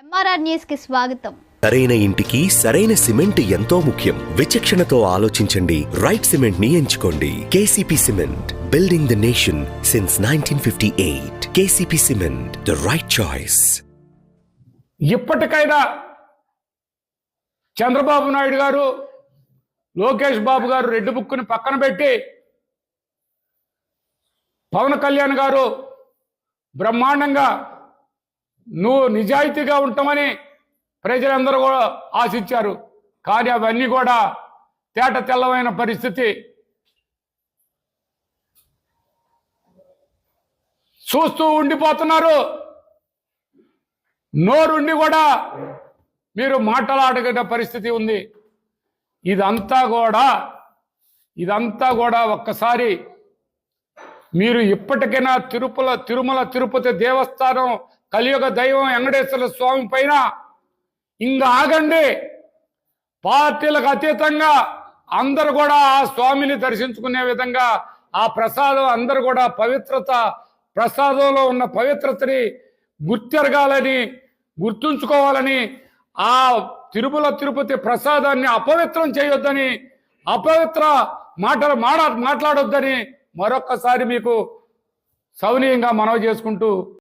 MRR న్యూస్కి స్వాగతం. సరైన ఇంటికి సరైన సిమెంట్ ఎంతో ముఖ్యం. విచక్షణతో ఆలోచించండి. రైట్ సిమెంట్ని ఎంచుకోండి KCP cement building the nation since nineteen fifty eight KCP cement the right choice ఇప్పటికైనా చంద్రబాబు నాయుడు గారు లోకేష్ బాబు గారు రెడ్డి బుక్కుని పక్కన పెట్టి పవన్ కళ్యాణ్ గారు బ్రహ్మాండంగా నువ్వు నిజాయితీగా ఉంటామని ప్రజలందరూ కూడా ఆశించారు. కానీ అవన్నీ కూడా తేట తెల్లమైన పరిస్థితి. చూస్తూ ఉండిపోతున్నారు. నోరుండి కూడా మీరు మాట్లాడగల పరిస్థితి ఉంది. ఇదంతా కూడా ఇదంతా కూడా ఒక్కసారి మీరు ఇప్పటికైనా తిరుపల తిరుమల తిరుపతి దేవస్థానం కలియుగ దైవం వెంకటేశ్వర స్వామి పైన ఇంక ఆగండి. పార్టీలకు అతీతంగా అందరు కూడా ఆ స్వామిని దర్శించుకునే విధంగా ఆ ప్రసాదం అందరు కూడా పవిత్రత ప్రసాదంలో ఉన్న పవిత్రతని గుర్తెరగాలని గుర్తుంచుకోవాలని ఆ తిరుమల తిరుపతి ప్రసాదాన్ని అపవిత్రం చేయొద్దని అపవిత్ర మాటలు మాడ మాట్లాడొద్దని మరొక్కసారి మీకు సౌనీయంగా మనవి చేసుకుంటూ